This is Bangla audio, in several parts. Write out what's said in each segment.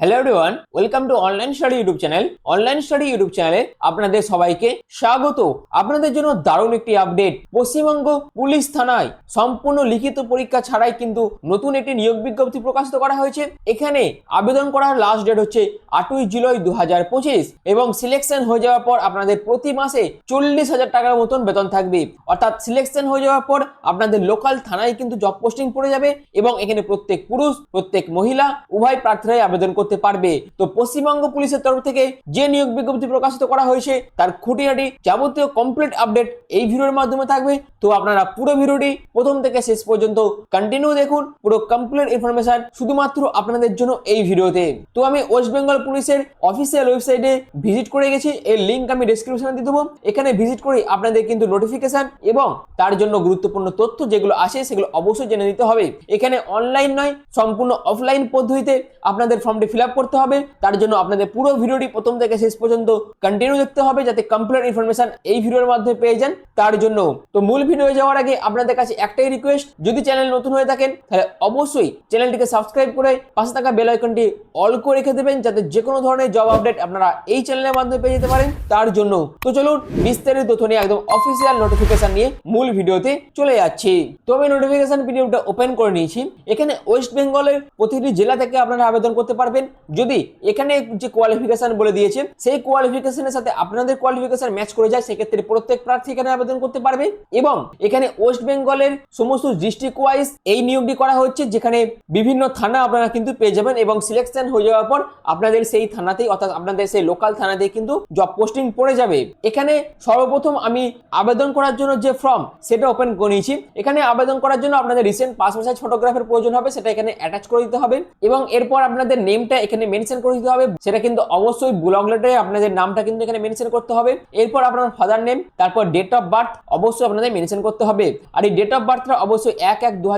Hello everyone welcome to online study YouTube channel online study YouTube চ্যানেলে আপনাদের সবাইকে স্বাগত। আপনাদের জন্য দারুণ একটি আপডেট পশ্চিমবঙ্গ পুলিশ থানায় সম্পূর্ণ লিখিত পরীক্ষা ছাড়াই কিন্তু নতুন একটি নিয়োগ বিজ্ঞপ্তি প্রকাশিত করা হয়েছে। এখানে আবেদন করার লাস্ট ডেট হচ্ছে আটই জুলাই দু হাজার পঁচিশ এবং সিলেকশন হয়ে যাওয়ার পর আপনাদের প্রতি মাসে চল্লিশ হাজার টাকার মতন বেতন থাকবে। অর্থাৎ সিলেকশন হয়ে যাওয়ার পর আপনাদের লোকাল থানায় কিন্তু জব পোস্টিং পড়ে যাবে এবং এখানে প্রত্যেক পুরুষ, প্রত্যেক মহিলা, উভয় প্রার্থীরাই আবেদন করতে পারবে। তো পশ্চিমবঙ্গ পুলিশের তরফ থেকে যে নিয়োগ বিজ্ঞপ্তি প্রকাশিত করা হয়েছে, তার খুঁটিনাটি যাবতীয় কমপ্লিট আপডেট এই ভিডিওর মাধ্যমে থাকবে। তো আপনারা পুরো ভিডিওটি প্রথম থেকে শেষ পর্যন্ত কন্টিনিউ দেখুন, পুরো কমপ্লিট ইনফরমেশন শুধুমাত্র আপনাদের জন্য এই ভিডিওতে। তো আমি ওয়েস্ট বেঙ্গল পুলিশের অফিসিয়াল ওয়েবসাইটে ভিজিট করে গেছি, এর লিঙ্ক আমি ডেসক্রিপশনে দিয়ে দেবো। এখানে ভিজিট করে আপনাদের কিন্তু নোটিফিকেশন এবং তার জন্য গুরুত্বপূর্ণ তথ্য যেগুলো আসে, সেগুলো অবশ্যই জেনে নিতে হবে। এখানে অনলাইন নয়, সম্পূর্ণ অফলাইন পদ্ধতিতে আপনাদের ফর্মটি ফিল আপ করতে হবে। তার জন্য আপনাদের পুরো ভিডিওটি প্রথম থেকে শেষ পর্যন্ত কন্টিনিউ দেখতে হবে যাতে কমপ্লিট ইনফরমেশন এই ভিডিওর মাধ্যমে পেয়ে যান। তার জন্য তো মূল ভিডিও যাওয়ার আগে আপনাদের কাছে একটাই রিকোয়েস্ট যদি চ্যানেল নতুন হয়ে থাকেন, তাহলে অবশ্যই চ্যানেলটিকে সাবস্ক্রাইব করে পাশে থাকা বেল আইকনটি অল করে রেখে দেবেন, যাতে যে কোনো ধরনের জব আপডেট আপনারা এই চ্যানেলের মাধ্যমে পেয়ে যেতে পারেন। তার জন্য তো চলুন বিস্তারিত তথ্য নিয়ে একদম অফিসিয়াল নোটিফিকেশন নিয়ে মূল ভিডিওতে চলে যাচ্ছি। তো আমি নোটিফিকেশন ভিডিওটা ওপেন করে নিয়েছি। এখানে ওয়েস্ট বেঙ্গলের প্রতিটি জেলা থেকে আপনারা আবেদন করতে পারবেন। যদি এখানে যে কোয়ালিফিকেশন বলে দিয়েছে সেই কোয়ালিফিকেশনের সাথে আপনাদের কোয়ালিফিকেশন ম্যাচ করে যায়, সেক্ষেত্রে প্রত্যেক প্রার্থী এখানে আবেদন করতে পারবে। এবং এখানে ওয়েস্ট বেঙ্গলের সমস্ত ডিস্ট্রিক্ট ওয়াইজ এই নিয়োগটি করা হচ্ছে, যেখানে বিভিন্ন থানা আপনারা কিন্তু পেয়ে যাবেন এবং সিলেকশন হয়ে যাওয়ার পর আপনাদের সেই থানাতেই, অর্থাৎ আপনাদের সেই লোকাল থানাতেই কিন্তু জব পোস্টিং পড়ে যাবে। এখানে সর্বপ্রথম আমি আবেদন করার জন্য যে ফর্ম সেটা ওপেন করে নিয়েছি। এখানে আবেদন করার জন্য আপনাদের রিসেন্ট পাসপোর্ট সাইজ ফটোগ্রাফের প্রয়োজন হবে, সেটা এখানে অ্যাটাচ করে দিতে হবে। এবং এরপর আপনাদের নেমটা এখানে মেনশন করে দিতে হবে। সেটা কিন্তু অবশ্যই ব্লগ লেটারে আপনাদের নামটা কিন্তু এখানে মেনশন করতে হবে। এরপর আপনার ফাদার নেম তারপর ডেট অফ বার্থ অবশ্যই আপনাদের মেনশন করতে হবে। আর এই ডেট অফ বার্থটা অবশ্যই এক এক দু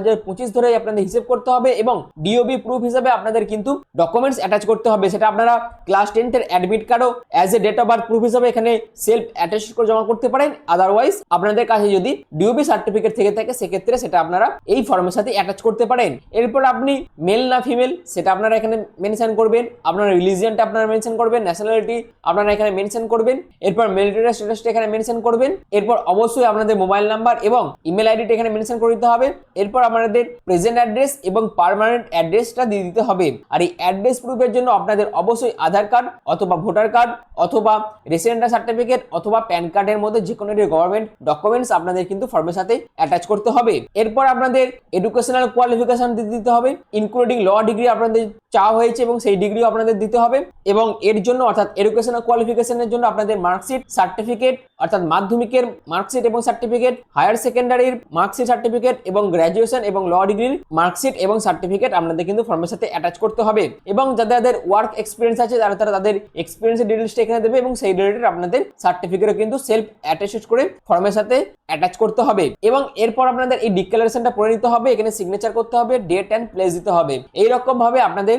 ধরে আপনাদের হিসেব করতে হবে এবং ডিওবি প্রুফ হিসাবে আপনাদের কিন্তু ডকুমেন্টস অ্যাটাচ করতে হবে। সেটা আপনারা ক্লাস টেন্থের অ্যাডমিট কার্ডও as a date of birth proof হিসাবে এখানে সেলফ অ্যাটাচ করে জমা করতে পারেন। আদারওয়াইজ আপনাদের কাছে যদি ডিওবি সার্টিফিকেট থেকে থাকে, সেক্ষেত্রে সেটা আপনারা এই ফর্মের সাথে অ্যাটাচ করতে পারেন। এরপর আপনি মেল না ফিমেল সেটা আপনারা এখানে মেনশন করবেন, আপনার রিলিজিয়নটা আপনারা মেনশন করবেন ন্যাশনালিটি আপনারা এখানে মেনশন করবেন, এরপর মিলিটারি স্ট্যাটাসটা এখানে মেনশন করবেন, এরপর অবশ্যই আপনাদের মোবাইল নাম্বার এবং ইমেল আইডিটা এখানে মেনশন করে দিতে হবে, এরপর আপনাদের প্রেজেন্ট অ্যাড্রেস এবং পার্মানেন্ট অ্যাড্রেসটা দিয়ে দিতে হবে। আর এই অ্যাড্রেস প্রুফের জন্য আপনাদের অবশ্যই আধার কার্ড অথবা ভোটার কার্ড অথবা রেসিডেন্টাল সার্টিফিকেট অথবা প্যান কার্ডের মধ্যে যে কোনো একটি গভর্নমেন্ট ডকুমেন্টস আপনাদের কিন্তু ফর্মের সাথে অ্যাটাচ করতে হবে। এরপর আপনাদের এডুকেশনাল কোয়ালিফিকেশন দিতে হবে ইনক্লুডিং ল ডিগ্রি আপনাদের চাওয়া হয়েছে এবং সেই ডিগ্রিও আপনাদের দিতে হবে। এবং এর জন্য অর্থাৎ এডুকেশনাল কোয়ালিফিকেশনের জন্য আপনাদের মার্কশিট সার্টিফিকেট অর্থাৎ মাধ্যমিকের মার্কশিট এবং সার্টিফিকেট হায়ার সেকেন্ডারির মার্কশিট সার্টিফিকেট এবং গ্র্যাজুয়েশন এবং ল ডিগ্রির মার্কশিট এবং সার্টিফিকেট আপনাদের কিন্তু ফর্মের সাথে অ্যাটাচ করতে হবে। এবং যাদের যাদের ওয়ার্ক এক্সপিরিয়েন্স আছে, তারা তারা তাদের এক্সপিরিয়েন্সের ডিটেলসটা এখানে দেবে এবং সেই রিলেটেড আপনাদের সার্টিফিকেটও কিন্তু সেলফ অ্যাটাচ করে ফর্মের সাথে অ্যাটাচ করতে হবে। এবং এরপর আপনাদের এই ডিক্লারেশনটা পড়ে নিতে হবে, এখানে সিগনেচার করতে হবে ডেট অ্যান্ড প্লেস দিতে হবে। এইরকম ভাবে আপনাদের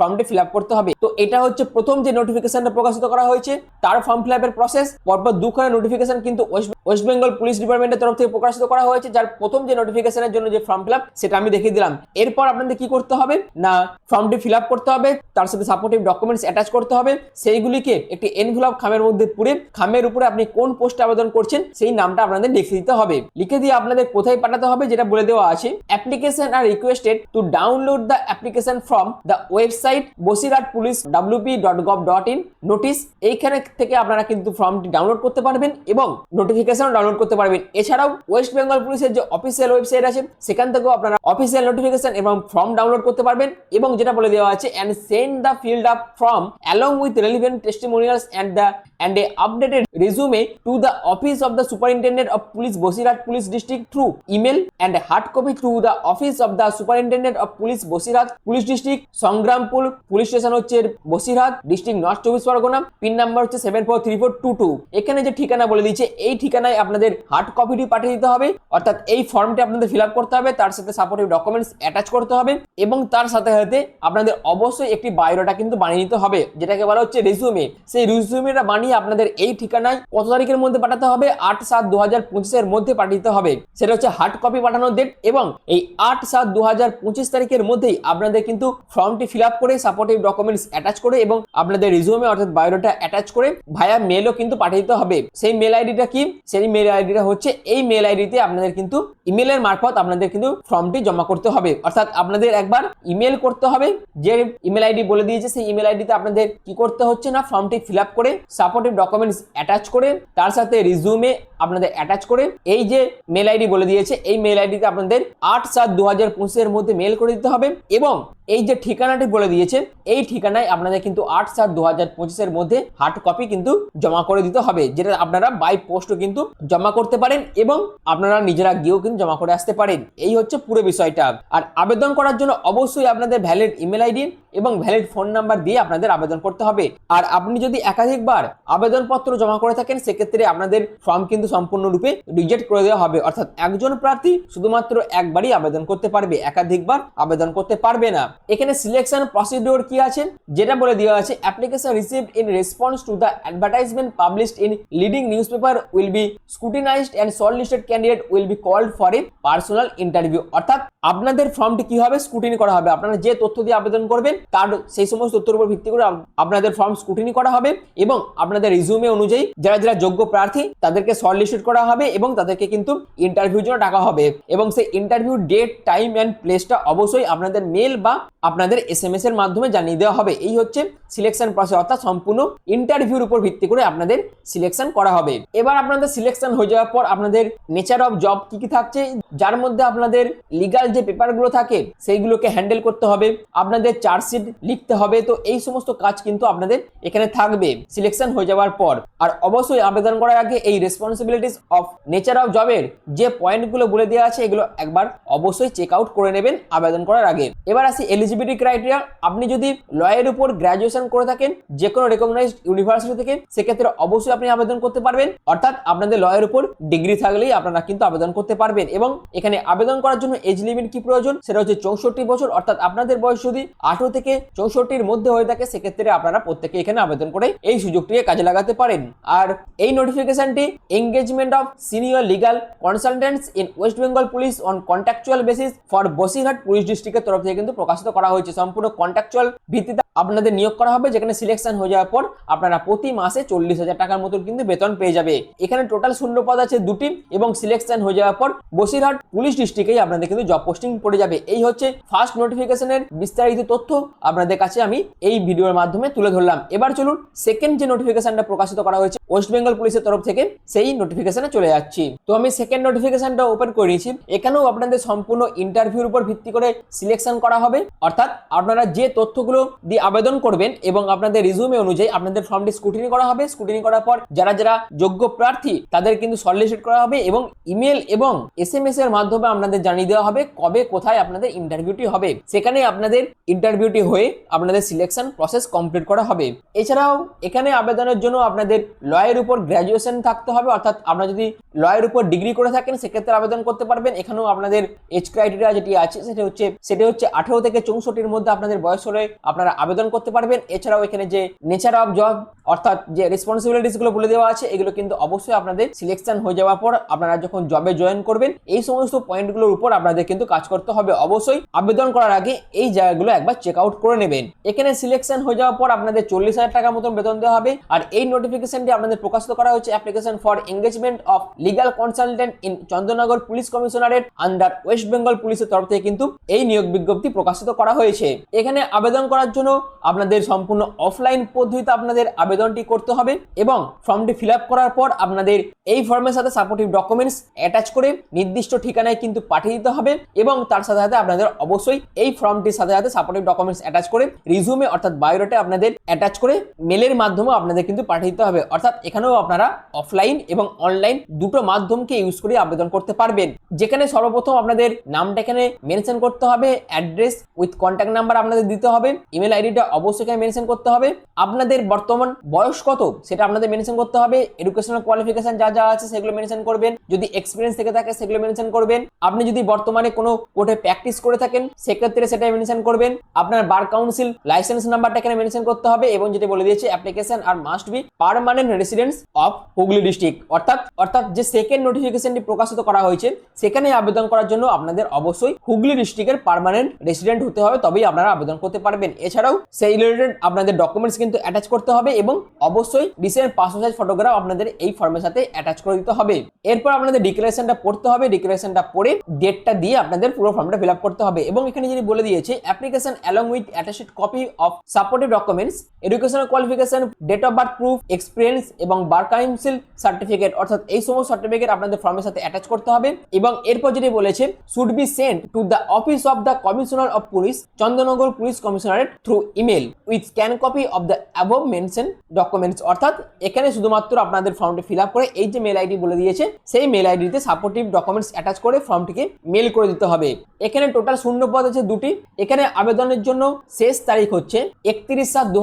ফর্মটি ফিল করতে হবে। তো এটা হচ্ছে প্রথম যে নোটিফিকেশনটা প্রকাশিত করা হয়েছে, তার ফর্ম ফিল প্রসেস পরপর দুখানা নোটিফিকেশন কিন্তু ওয়েস্ট বেঙ্গল পুলিশ ডিপার্টমেন্টের তরফ থেকে প্রকাশিত করা হয়েছে, যার প্রথম যে নোটিফিকেশনের জন্য যে ফর্ম ফিল সেটা আমি দেখিয়ে দিলাম। এরপর আপনাদের কি করতে হবে? না ফর্মটি ফিল করতে হবে, তার সাথে সাপোর্টিভ ডকুমেন্টস অ্যাটাচ করতে হবে। সেইগুলিকে একটি এনভেলপ খামের মধ্যে পুরে খামের উপরে আপনি কোন পোস্টে আবেদন করছেন, সেই নামটা আপনাদের লিখে দিতে হবে। লিখে দিয়ে আপনাদের কোথায় পাঠাতে হবে, যেটা বলে দেওয়া আছে। Application are requested to download the application from the website Basirhat police WP dot gov dot in. Notice এইখানে থেকে আপনারা কিন্তু ফর্মটি ডাউনলোড করতে পারবেন এবং নোটিফিকেশন ডাউনলোড করতে পারবেন। এছাড়াও ওয়েস্ট বেঙ্গল পুলিশের যে অফিসিয়াল ওয়েবসাইট আছে, সেখান থেকেও আপনারা অফিসিয়াল নোটিফিকেশন এবং ফর্ম ডাউনলোড করতে পারবেন এবং যেটা বলে দেওয়া আছে and send the filled up form along with relevant testimonials and the and a updated resume to the office of the superintendent of police bosirat police district through email and hard copy to the office of the superintendent of police bosirat police district Sangrampur police station হচ্ছে বসিরহাট ডিস্ট্রিক্ট নর্থ চব্বিশ পরগনা পিন নাম্বার হচ্ছে seven four three four two two এখানে যে ঠিকানা বলে দিচ্ছে এই ঠিকানায় আপনাদের হার্ড কপিটি পাঠিয়ে দিতে হবে, অর্থাৎ এই ফর্মটি আপনাদের ফিল আপ করতে হবে, তার সাথে সাপোর্টিভ ডকুমেন্টস অ্যাটাচ করতে হবে এবং তার সাথে সাথে আপনাদের অবশ্যই একটি বায়োডাটা কিন্তু বানিয়ে নিতে হবে, যেটাকে বলা হচ্ছে রেজুমে সেই রেজুমেটা বানিয়ে আপনাদের এই ঠিকানায় কত তারিখের মধ্যে পাঠাতে হবে? আট সাত দু পঁচিশের মধ্যে পাঠাতে হবে। সেটা হচ্ছে হার্ড কপি পাঠানোর ডেট এবং এই আট সাত দু তারিখের মধ্যেই আপনাদের কিন্তু ফর্মটি ফিল আপ করে সাপোর্টিভ ডকুমেন্টস অ্যাটাচ করে এবং আপনাদের রিজিউমে অর্থাৎ বায়োডাটা অ্যাটাচ করে ভায়া মেলও কিন্তু পাঠিয়ে হবে। সেই মেল আইডিটা কি? সেই মেল আইডিটা হচ্ছে এই মেল আইডিতে আপনাদের কিন্তু ইমেলের মারফত আপনাদের কিন্তু ফর্মটি জমা করতে হবে। অর্থাৎ আপনাদের একবার ইমেল করতে হবে। যে ইমেল আইডি বলে দিয়েছে, সেই ইমেল আইডিতে আপনাদের কি করতে হচ্ছে না? ফর্মটি ফিল করে সাপোর্টিভ ডকুমেন্টস অ্যাটাচ করে, তার সাথে রিজিউমে আপনাদের অ্যাটাচ করে, এই যে মেল আইডি বলে দিয়েছে, এই মেল আইডিতে আপনাদের আট সাত দু হাজার পঁচিশের মধ্যে মেল করে দিতে হবে এবং এই যে ঠিকানাটি বলে দিয়েছে, এই ঠিকানায় আপনাদের কিন্তু আট সাত দু হাজার পঁচিশের মধ্যে হার্ড কপি কিন্তু জমা করে দিতে হবে, যেটা আপনারা বাই পোস্টও কিন্তু জমা করতে পারেন এবং আপনারা নিজেরা গিয়েও কিন্তু জমা করে আসতে পারেন। এই হচ্ছে পুরো বিষয়টা। আর আবেদন করার জন্য অবশ্যই আপনাদের ভ্যালিড ইমেল আইডি এবং ভ্যালিড ফোন নাম্বার দিয়ে আপনাদের আবেদন করতে হবে। আর আপনি যদি একাধিকবার আবেদনপত্র জমা করে থাকেন, সেক্ষেত্রে আপনাদের ফর্ম কিন্তু সম্পূর্ণরূপে রিজেক্ট করে দেওয়া হবে। অর্থাৎ একজন প্রার্থী শুধুমাত্র একবারই আবেদন করতে পারবে, একাধিকবার আবেদন করতে পারবে না। এখানে সিলেকশন প্রসিডিওর কি আছে? যেটা বলে দেওয়া আছে application received in response to the advertisement published in leading news paper will be scrutinized and short listed candidate will be called for a personal interview অর্থাৎ আপনাদের ফর্মটি কি হবে? স্কুটিনি করা হবে। আপনারা যে তথ্য দিয়ে আবেদন করবেন তার সেই সমস্ত তথ্যের উপর ভিত্তি করে আপনাদের ফর্ম স্কুটিনি করা হবে এবং আপনাদের রিজিউমে অনুযায়ী যারা যারা যোগ্য প্রার্থী, তাদেরকে শর্ট লিস্টেড করা হবে এবং তাদেরকে কিন্তু ইন্টারভিউর জন্য ডাকা হবে। এবং সেই ইন্টারভিউ ডেট টাইম অ্যান্ড প্লেসটা অবশ্যই আপনাদের মেল বা আপনাদের এস এম এস এর মাধ্যমে জানিয়ে দেওয়া হবে। এই হচ্ছে সিলেকশন প্রসেস অর্থাৎ সম্পূর্ণ ইন্টারভিউর উপর ভিত্তি করে আপনাদের সিলেকশন করা হবে। এবার আপনাদের সিলেকশন হয়ে যাওয়ার পর আপনাদের নেচার অফ জব কি কি থাকছে, যার মধ্যে আপনাদের লিগাল যে পেপারগুলো থাকে, সেইগুলোকে হ্যান্ডেল করতে হবে। আপনাদের চার্জশিট লিখতে হবে, তো এই সমস্ত কাজ কিন্তু আপনাদের এখানে থাকবে। সিলেকশন হয়ে যাওয়ার পর। আর অবশ্যই আবেদন করার আগে এই রেসপন্সিবিলিটিস অফ নেচার অফ জবের যে পয়েন্টগুলো বলে দেওয়া আছে, এগুলো একবার অবশ্যই চেক আউট করে নেবেন আবেদন করার আগে। এবার আসি এলিজিবিলিটি ক্রাইটেরিয়া আপনি যদি লয়ের উপর গ্র্যাজুয়েশন করে থাকেন যে কোনো রেকগনাইজড ইউনিভার্সিটি থেকে, সেক্ষেত্রে অবশ্যই আপনি আবেদন করতে পারবেন। অর্থাৎ আপনাদের লয়ের উপর ডিগ্রি থাকলেই আপনারা কিন্তু আবেদন করতে পারবেন। এবং এখানে আবেদন করার জন্য এজ লিমিট কি প্রয়োজন? সেটা হচ্ছে চৌষট্টি বছর। অর্থাৎ আপনাদের বয়স যদি আঠারো থেকে চৌষট্টির মধ্যে হয়ে থাকে, সেক্ষেত্রে আপনারা প্রত্যেকে এখানে আবেদন করে এই সুযোগটিকে কাজে লাগাতে পারেন। আর এই নোটিফিকেশনটি engagement of senior legal consultants in West Bengal police on contractual basis for Basirhat police ডিস্ট্রিক্টের তরফ থেকে কিন্তু প্রকাশিত করা হয়েছে। সম্পূর্ণ কন্ট্রাকচুয়াল ভিত্তিতে আপনাদের নিয়োগ করা হবে, যেখানে সিলেকশন হয়ে যাওয়ার পর আপনারা প্রতি মাসে চল্লিশ হাজার টাকার মতো কিন্তু বেতন পেয়ে যাবে। এখানে টোটাল শূন্য পদ আছে দুটি এবং সিলেকশন হয়ে যাওয়ার পর বসিরহাট পুলিশ ডিস্ট্রিক্টেই আপনাদের কিন্তু জব পোস্টিং পড়ে যাবে। এই হচ্ছে ফার্স্ট নোটিফিকেশনের বিস্তারিত তথ্য। আপনাদের কাছে আমি এই ভিডিওর মাধ্যমে তুলে ধরলাম। এবার চলুন সেকেন্ড যে নোটিফিকেশনটা প্রকাশিত করা হয়েছে ওয়েস্ট বেঙ্গল পুলিশের তরফ থেকে সেই নোটিফিকেশনে চলে যাচ্ছি। তো আমি সেকেন্ড নোটিফিকেশনটা ওপেন করে নিয়েছি এখানেও আপনাদের সম্পূর্ণ ইন্টারভিউর উপর ভিত্তি করে সিলেকশন করা হবে। অর্থাৎ আপনারা যে তথ্যগুলো দিয়ে আবেদন করবেন এবং আপনাদের রিজিউমে অনুযায়ী আপনাদের ফর্মটি স্কুটিনি করা হবে। স্কুটিনি করার পর যারা যারা যোগ্য প্রার্থী, তাদের কিন্তু সলিউশন করা হবে এবং ইমেল এবং এস এম এস এর মাধ্যমে আপনাদের জানিয়ে দেওয়া হবে কবে, কোথায় আপনাদের ইন্টারভিউটি হবে। সেখানে আপনাদের ইন্টারভিউটি হয়ে আপনাদের সিলেকশন প্রসেস কমপ্লিট করা হবে। এছাড়াও এখানে আবেদনের জন্য আপনাদের লয়ের উপর গ্র্যাজুয়েশন থাকতে হবে, অর্থাৎ আপনারা যদি লয়ের উপর ডিগ্রি করে থাকেন, সেক্ষেত্রে আবেদন করতে পারবেন। এখানেও আপনাদের এজ ক্রাইটেরিয়া যেটি আছে, সেটা হচ্ছে সেটা হচ্ছে আঠেরো থেকে চৌষট্টির মধ্যে আপনাদের বয়স হলে আপনারা আবেদন করতে পারবেন। এছাড়াও এখানে যে নেচার অফ জব অর্থাৎ যে রেসপন্সিবিলিটিসগুলো বলে দেওয়া আছে, এগুলো কিন্তু অবশ্যই আপনাদের সিলেকশন হয়ে যাওয়ার পর আপনারা যখন জবে জয়েন করবেন, এই সমস্ত পয়েন্টগুলোর উপর আপনাদের কিন্তু কাজ করতে হবে। অবশ্যই আবেদন করার আগে এই জায়গাগুলো একবার চেক আউট করে নেবেন। এখানে সিলেকশন হয়ে যাওয়ার পর আপনাদের চল্লিশ হাজার টাকার মতন বেতন দেওয়া হবে। আর এই নোটিফিকেশনটি আপনাদের প্রকাশিত করা হয়েছে application for engagement of legal consultant in Chandannagar police commissionerate under West Bengal পুলিশের তরফ থেকে কিন্তু এই নিয়োগ বিজ্ঞপ্তি প্রকাশিত করা হয়েছে। এখানে আবেদন করার জন্য আপনাদের সম্পূর্ণ অফলাইন পদ্ধতিতে আপনাদের আবেদনটি করতে হবে এবং ফর্মটি ফিল করার পর আপনাদের এই ফর্মের সাথে সাপোর্টিভ ডকুমেন্টস অ্যাটাচ করে নির্দিষ্ট ঠিকানায় কিন্তু পাঠিয়ে দিতে হবে এবং তার সাথে সাথে আপনাদের অবশ্যই এই ফর্মটির সাথে সাথে সাপোর্টিভ ডকুমেন্টস অ্যাটাচ করে রিজিউমে অর্থাৎ বায়োডাটা আপনাদের অ্যাটাচ করে মেলের মাধ্যমে আপনাদের কিন্তু পাঠিয়ে দিতে হবে। অর্থাৎ এখানেও আপনারা অফলাইন এবং অনলাইন দুটো মাধ্যমকে ইউজ করে আবেদন করতে পারবেন। যেখানে সর্বপ্রথম আপনাদের নামটা এখানে মেনশন করতে হবে অ্যাড্রেস উইথ কন্ট্যাক্ট নাম্বার আপনাদের দিতে হবে ইমেল আইডিটা অবশ্যই মেনশন করতে হবে। আপনাদের বর্তমান বয়স কত সেটা আপনাদের মেনশন করতে হবে। এডুকেশনাল কোয়ালিফিকেশন যা যা আছে সেগুলো মেনশন করবেন। যদি এক্সপিরিয়েন্স থেকে থাকে সেগুলো মেনশন করবেন। আপনি যদি বর্তমানে কোনো কোর্টে প্র্যাকটিস করে থাকেন, সেক্ষেত্রে সেটা মেনশন করবেন। আপনার বার কাউন্সিল লাইসেন্স নাম্বারটা এখানে মেনশন করতে হবে এবং যেটা বলে দিয়েছে application are must be permanent residence of Hooghly district অর্থাৎ অর্থাৎ যে সেকেন্ড নোটিফিকেশনটি প্রকাশিত করা হয়েছে, সেখানে আবেদন করার জন্য আপনাদের অবশ্যই হুগলি ডিস্ট্রিক্টের পারমানেন্ট রেসিডেন্ট হতে হবে, তবেই আপনারা আবেদন করতে পারবেন। এছাড়াও সেই রিলেটেড আপনাদের ডকুমেন্টস কিন্তু অ্যাটাচ করতে হবে এবং অবশ্যই রিসেন্ট পাসপোর্ট সাইজ ফটোগ্রাফ আপনাদের এই ফর্মের সাথে অ্যাটাচ করে দিতে হবে। এরপর আপনাদের ডিক্লারেশনটা পড়তে হবে। ডিক্লারেশনটা পড়ে ডেটটা দিয়ে আপনাদের পুরো ফর্মটা ফিল আপ করতে হবে। এবং এখানে যিনি বলে দিয়েছে application along with attached copy of supported documents educational qualification date of birth proof experience এবং বার কাউন্সিল সার্টিফিকেট অর্থাৎ এই সমস্ত সার্টিফিকেট আপনাদের ফর্মের সাথে অ্যাটাচ করতে হবে। এবং এরপর যেটি বলেছে should be send to the office of the commissioner of police Chandannagar police commissionerate through email with scan copy of the above mention documents অর্থাৎ এখানে শুধুমাত্র আপনাদের ফর্মটি ফিল করে এই যে মেল আইডি বলে দিয়েছে, সেই মেল আইডিতে সাপোর্টিভ ডকুমেন্টস অ্যাটাচ করে ফর্মটিকে মেল করে দিতে হবে। এখানে টোটাল শূন্য পদ আছে দুটি। এখানে আবেদনের জন্য শেষ তারিখ হচ্ছে একত্রিশ সাত দু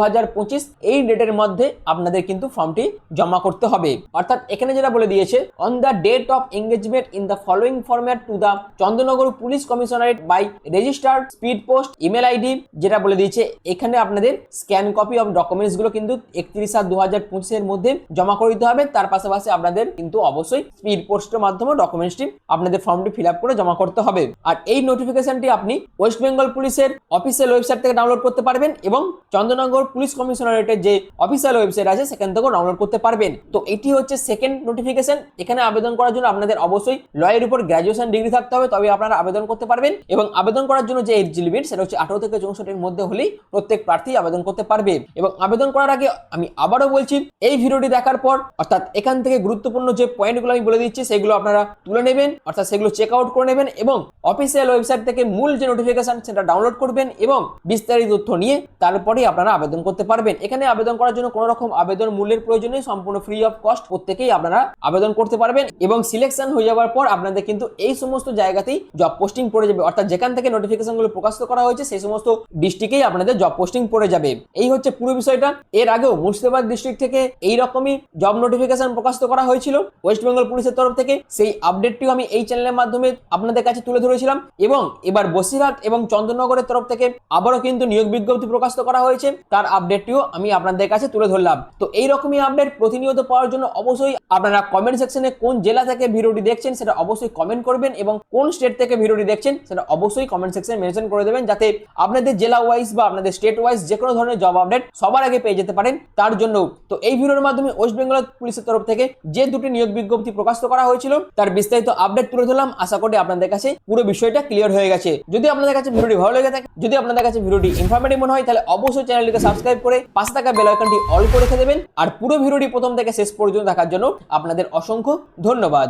এই ডেটের মধ্যে আপনাদের কিন্তু ফর্মটি জমা করতে হবে। অর্থাৎ এখানে যেটা বলে দিয়েছে on the date of engagement in the following format to the Chandannagar police commissionerate by registered speed post email ID যেটা বলে দিয়েছে, এখানে আপনাদের স্ক্যান কপি অফ ডকুমেন্টসগুলো কিন্তু একত্রিশ সাত দু হাজার পঁচিশের মধ্যে জমা করে দিতে হবে। তার পাশাপাশি আপনাদের কিন্তু অবশ্যই স্পিড পোস্টের মাধ্যমে ডকুমেন্টসটি আপনাদের ফর্মটি ফিল করে জমা করতে হবে। আর এই নোটিফিকেশনটি আপনি ওয়েস্ট বেঙ্গল পুলিশের অফিসিয়াল ওয়েবসাইট থেকে ডাউনলোড করতে পারবেন এবং চন্দ্রনগর পুলিশ কমিশনারেটের যে অফিসিয়াল ওয়েবসাইট আছে, সেখান থেকেও ডাউনলোড করতে পারবেন। তো এটি হচ্ছে সেকেন্ড নোটিফিকেশন এখানে আবেদন করার জন্য আপনাদের অবশ্যই লয়ের উপর গ্র্যাজুয়েশন ডিগ্রি থাকতে হবে তবে আপনারা আবেদন করতে পারবেন। এবং আবেদন করার জন্য যে এজ লিমিট সেটা হচ্ছে আঠারো থেকে চৌষট্টির মধ্যে হলেই প্রত্যেক প্রার্থী আবেদন করতে পারবে। এবং আবেদন করার আগে আমি আবারও বলছি, এই ভিডিওটি দেখার পর, অর্থাৎ এখান থেকে গুরুত্বপূর্ণ যে পয়েন্টগুলো আমি বলে দিচ্ছি, সেগুলো আপনারা তুলে নেবেন, অর্থাৎ সেগুলো চেক আউট করে নেবেন এবং অফিসিয়াল ওয়েবসাইট থেকে মূল যে নোটিফিকেশন সেটা ডাউনলোড করবেন এবং বিস্তারিত তথ্য নিয়ে তারপরেই আপনারা আবেদন করতে পারবেন। এখানে আবেদন করার জন্য কোনো রকম আবেদন মূল্যের প্রয়োজন নেই, সম্পূর্ণ ফ্রি অফ কস্ট প্রত্যেকেই আপনারা আবেদন করতে পারবেন এবং সিলেকশন হয়ে যাওয়ার পর আপনাদের কিন্তু এই সমস্ত জায়গাতেই জব পোস্টিং পড়ে যাবে। অর্থাৎ যেখান থেকে নোটিফিকেশনগুলো প্রকাশিত করা হয়েছে, সেই সমস্ত ডিস্ট্রিক্টেই আপনাদের জব পোস্টিং পড়ে যাবে। এই হচ্ছে পুরো বিষয়টা। এর আগেও মুর্শিদাবাদ ডিস্ট্রিক্ট থেকে এই রকমই জব নোটিফিকেশন প্রকাশিত করা হয়েছিল। ওয়েস্ট বেঙ্গল পুলিশের তরফ থেকে সেই আপডেটটিও আমি এই চ্যানেলের মাধ্যমে আপনাদের কাছে তুলে ধরেছিলাম এবং এবার বসিরহাট এবং চন্দ্রনগরের তরফ থেকে আবারও কিন্তু নিয়োগ বিজ্ঞপ্তি প্রকাশিত করা হয়েছে। তার আপডেটটিও আমি আপনাদের কাছে তুলে ধরলাম। তো এই রকমই আপডেট প্রতিনিয়ত পাওয়ার জন্য অবশ্যই আপনারা কমেন্ট সেকশনে কোন জেলা থেকে ভিডিওটি দেখছেন সেটা অবশ্যই কমেন্ট করবেন এবং কোন স্টেট থেকে ভিডিওটি দেখছেন সেটা অবশ্যই কমেন্ট সেকশনে মেনশন করে দেবেন যাতে আপনাদের জেলা ওয়াইজ বা আপনাদের স্টেট ওয়াইজ যে কোনো ধরনের জব আপডেট সবার আগে পেয়ে যেতে পারেন। তার জন্য তো এই ভিডিওর মাধ্যমে ওয়েস্ট বেঙ্গল পুলিশের তরফ থেকে যে দুটি নিয়োগ বিজ্ঞপ্তি প্রকাশিত করা হয়েছিল, তার বিস্তারিত আপডেট তুলে ধরলাম। আশা করি আপনাদের কাছে পুরো বিষয়টা ক্লিয়ার হয়ে গেছে। যদি আপনাদের কাছে ভিডিওটি ভালো লেগে থাকে, যদি আপনাদের কাছে ভিডিওটি ইনফরমেটিভ মনে হয়, তাহলে অবশ্যই চ্যানেলটিকে সাবস্ক্রাইব করে পাশে থাকা বেল আইকনটি অল করে রেখে দেবেন। আর পুরো ভিডিওটি প্রথম থেকে শেষ পর্যন্ত দেখার জন্য আপনাদের অসংখ্য ধন্যবাদ।